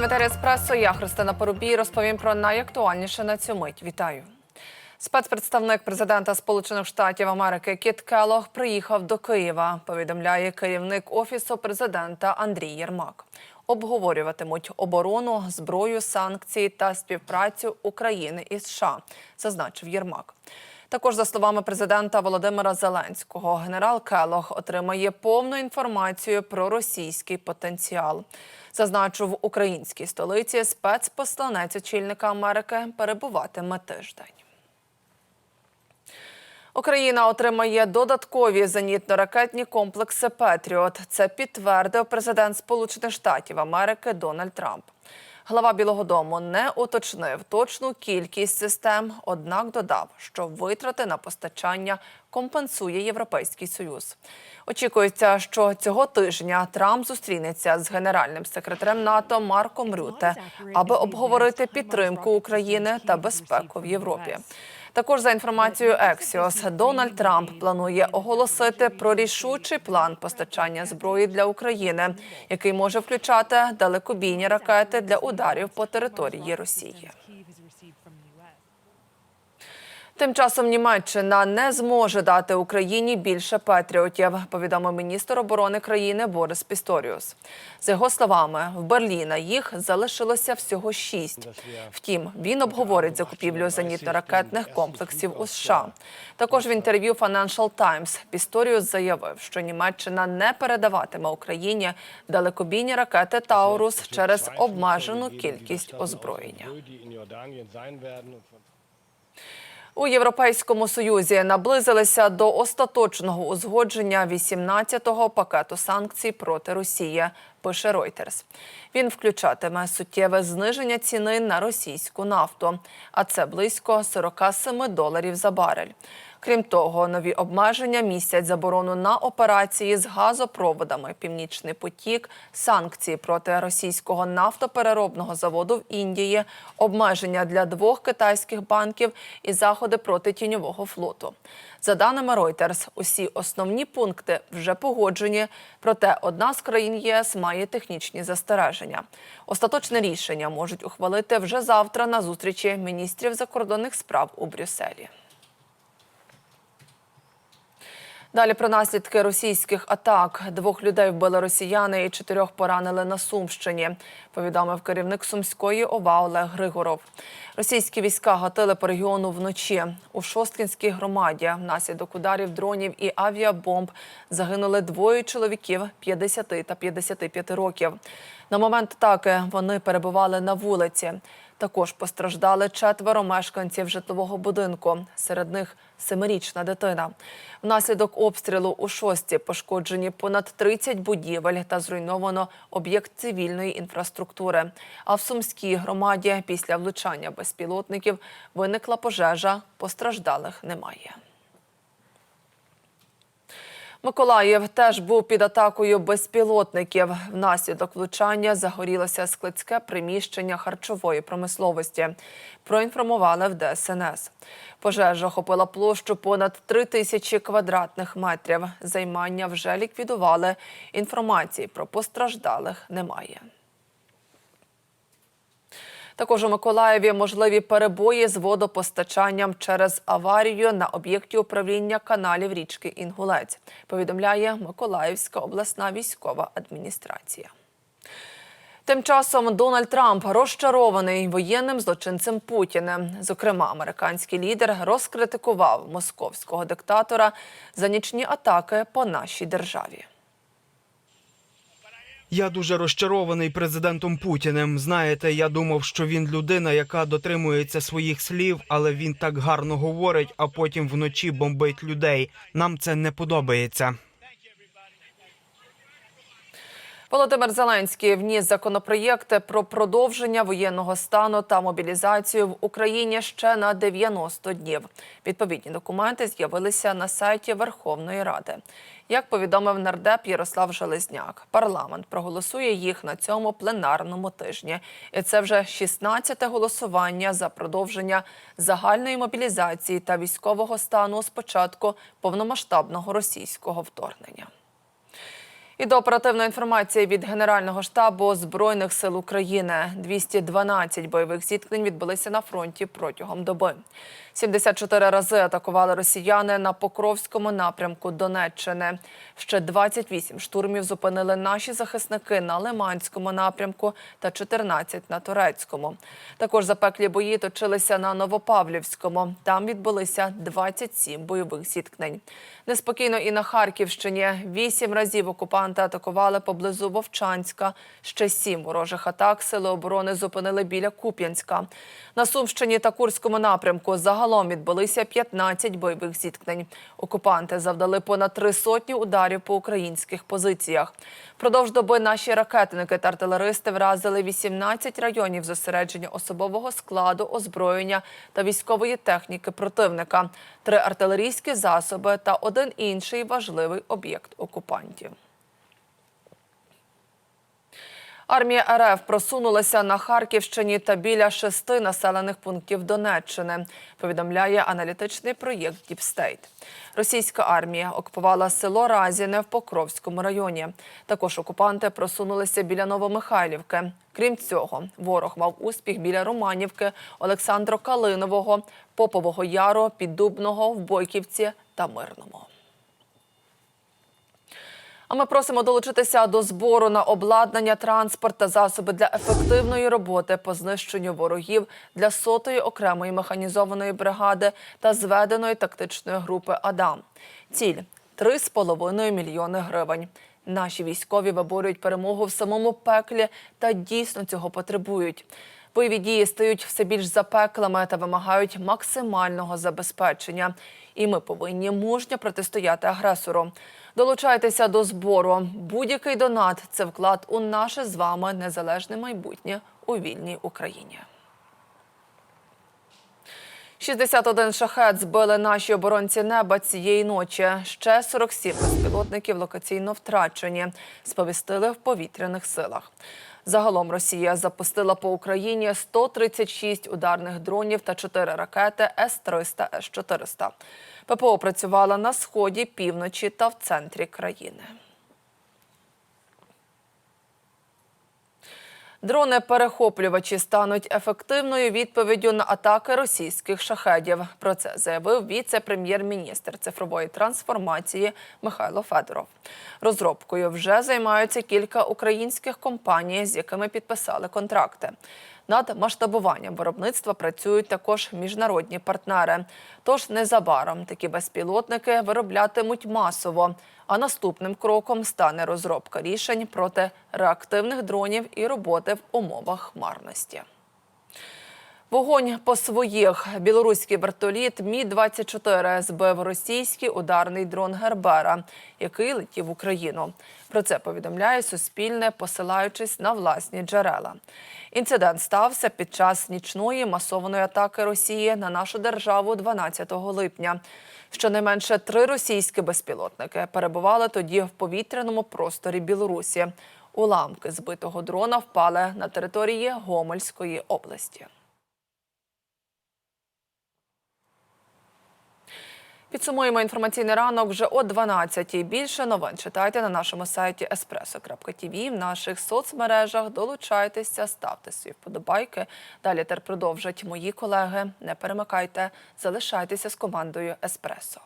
В Еспресо. Я Христина Порубій розповім про найактуальніше на цю мить. Вітаю. Спецпредставник президента Сполучених Штатів Америки Кіт Келлог приїхав до Києва. Повідомляє керівник офісу президента Андрій Єрмак. Обговорюватимуть оборону, зброю, санкції та співпрацю України і США, зазначив Єрмак. Також, за словами президента Володимира Зеленського, генерал Келох отримає повну інформацію про російський потенціал. Зазначу, в українській столиці спецпосланець очільника Америки перебуватиме тиждень. Україна отримає додаткові зенітно-ракетні комплекси Петріот. Це підтвердив президент Сполучених Штатів Америки Дональд Трамп. Глава Білого Дому не уточнив точну кількість систем, однак додав, що витрати на постачання компенсує Європейський Союз. Очікується, що цього тижня Трамп зустрінеться з генеральним секретарем НАТО Марком Рюте, аби обговорити підтримку України та безпеку в Європі. Також за інформацією Ексіос, Дональд Трамп планує оголосити про рішучий план постачання зброї для України, який може включати далекобійні ракети для ударів по території Росії. Тим часом Німеччина не зможе дати Україні більше патріотів, повідомив міністр оборони країни Борис Пісторіус. За його словами, в Берліна їх залишилося всього шість. Втім, він обговорить закупівлю зенітно-ракетних комплексів у США. Також в інтерв'ю Financial Times Пісторіус заявив, що Німеччина не передаватиме Україні далекобійні ракети Таурус через обмежену кількість озброєння. У Європейському Союзі наблизилися до остаточного узгодження 18-го пакету санкцій проти Росії. Пише Reuters. Він включатиме суттєве зниження ціни на російську нафту, а це близько 47 доларів за барель. Крім того, нові обмеження містять заборону на операції з газопроводами Північний потік, санкції проти російського нафтопереробного заводу в Індії, обмеження для двох китайських банків і заходи проти тіньового флоту. За даними Reuters, усі основні пункти вже погоджені. Проте одна з країн ЄС має технічні застереження. Остаточне рішення можуть ухвалити вже завтра на зустрічі міністрів закордонних справ у Брюсселі. Далі про наслідки російських атак. Двох людей вбили росіяни і чотирьох поранили на Сумщині. Повідомив керівник Сумської ОВА Олег Григоров. Російські війська гатили по регіону вночі. У Шосткінській громаді внаслідок ударів дронів і авіабомб загинули двоє чоловіків 50 та 55 років. На момент атаки вони перебували на вулиці. Також постраждали четверо мешканців житлового будинку. Серед них семирічна дитина. Внаслідок обстрілу у шості пошкоджені понад 30 будівель та зруйновано об'єкт цивільної інфраструктури. А в Сумській громаді після влучання безпілотників виникла пожежа. Постраждалих немає. Миколаїв теж був під атакою безпілотників. Внаслідок влучання загорілося складське приміщення харчової промисловості. Проінформували в ДСНС. Пожежа охопила площу понад 3 тисячі квадратних метрів. Займання вже ліквідували. Інформації про постраждалих немає. Також у Миколаєві можливі перебої з водопостачанням через аварію на об'єкті управління каналів річки Інгулець, повідомляє Миколаївська обласна військова адміністрація. Тим часом Дональд Трамп розчарований воєнним злочинцем Путіним. Зокрема, американський лідер розкритикував московського диктатора за нічні атаки по нашій державі. Я дуже розчарований президентом Путіним. Знаєте, я думав, що він людина, яка дотримується своїх слів, але він так гарно говорить, а потім вночі бомбить людей. Нам це не подобається. Володимир Зеленський вніс законопроєкти про продовження воєнного стану та мобілізацію в Україні ще на 90 днів. Відповідні документи з'явилися на сайті Верховної Ради. Як повідомив нардеп Ярослав Железняк, парламент проголосує їх на цьому пленарному тижні. І це вже 16-те голосування за продовження загальної мобілізації та військового стану з початку повномасштабного російського вторгнення. І до оперативної інформації від Генерального штабу Збройних сил України 212 бойових зіткнень відбулися на фронті протягом доби. 74 рази атакували росіяни на Покровському напрямку Донеччини. Ще 28 штурмів зупинили наші захисники на Лиманському напрямку та 14 на Турецькому. Також запеклі бої точилися на Новопавлівському. Там відбулися 27 бойових зіткнень. Неспокійно і на Харківщині. Вісім разів окупанти атакували поблизу Вовчанська. Ще сім ворожих атак сили оборони зупинили біля Куп'янська. На Сумщині та Курському напрямку загалом відбулися 15 бойових зіткнень. Окупанти завдали понад три сотні ударів по українських позиціях. Продовж доби наші ракетники та артилеристи вразили 18 районів зосередження особового складу, озброєння та військової техніки противника, три артилерійські засоби та один інший важливий об'єкт окупантів. Армія РФ просунулася на Харківщині та біля шести населених пунктів Донеччини. Повідомляє аналітичний проєкт Діпстейт. Російська армія окупувала село Разіне в Покровському районі. Також окупанти просунулися біля Новомихайлівки. Крім цього, ворог мав успіх біля Романівки, Олександро Калинового, Попового Яру, Піддубного в Бойківці та Мирному. А ми просимо долучитися до збору на обладнання, транспорт та засоби для ефективної роботи по знищенню ворогів для сотої окремої механізованої бригади та зведеної тактичної групи Адам. Ціль 3,5 мільйони гривень. Наші військові виборюють перемогу в самому пеклі та дійсно цього потребують. Бойові дії стають все більш запеклими та вимагають максимального забезпечення. І ми повинні мужньо протистояти агресору. Долучайтеся до збору. Будь-який донат це вклад у наше з вами незалежне майбутнє у вільній Україні. 61 шахет збили наші оборонці неба цієї ночі. Ще 47 безпілотників локаційно втрачені, сповістили в повітряних силах. Загалом Росія запустила по Україні 136 ударних дронів та 4 ракети С-300, С-400. ППО працювала на сході, півночі та в центрі країни. Дрони-перехоплювачі стануть ефективною відповіддю на атаки російських шахедів. Про це заявив віце-прем'єр-міністр цифрової трансформації Михайло Федоров. Розробкою вже займаються кілька українських компаній, з якими підписали контракти. Над масштабуванням виробництва працюють також міжнародні партнери. Тож незабаром такі безпілотники вироблятимуть масово. А наступним кроком стане розробка рішень проти реактивних дронів і роботи в умовах хмарності. Вогонь по своїх білоруський вертоліт Мі 24 збив російський ударний дрон Гербера, який летів в Україну. Про це повідомляє Суспільне, посилаючись на власні джерела. Інцидент стався під час нічної масованої атаки Росії на нашу державу 12 липня. Щонайменше три російські безпілотники перебували тоді в повітряному просторі Білорусі. Уламки збитого дрона впали на території Гомельської області. Підсумуємо інформаційний ранок вже о 12-й. Більше новин читайте на нашому сайті espresso.tv, в наших соцмережах. Долучайтеся, ставте свої вподобайки. Далі тер продовжать мої колеги. Не перемикайте, залишайтеся з командою Еспресо.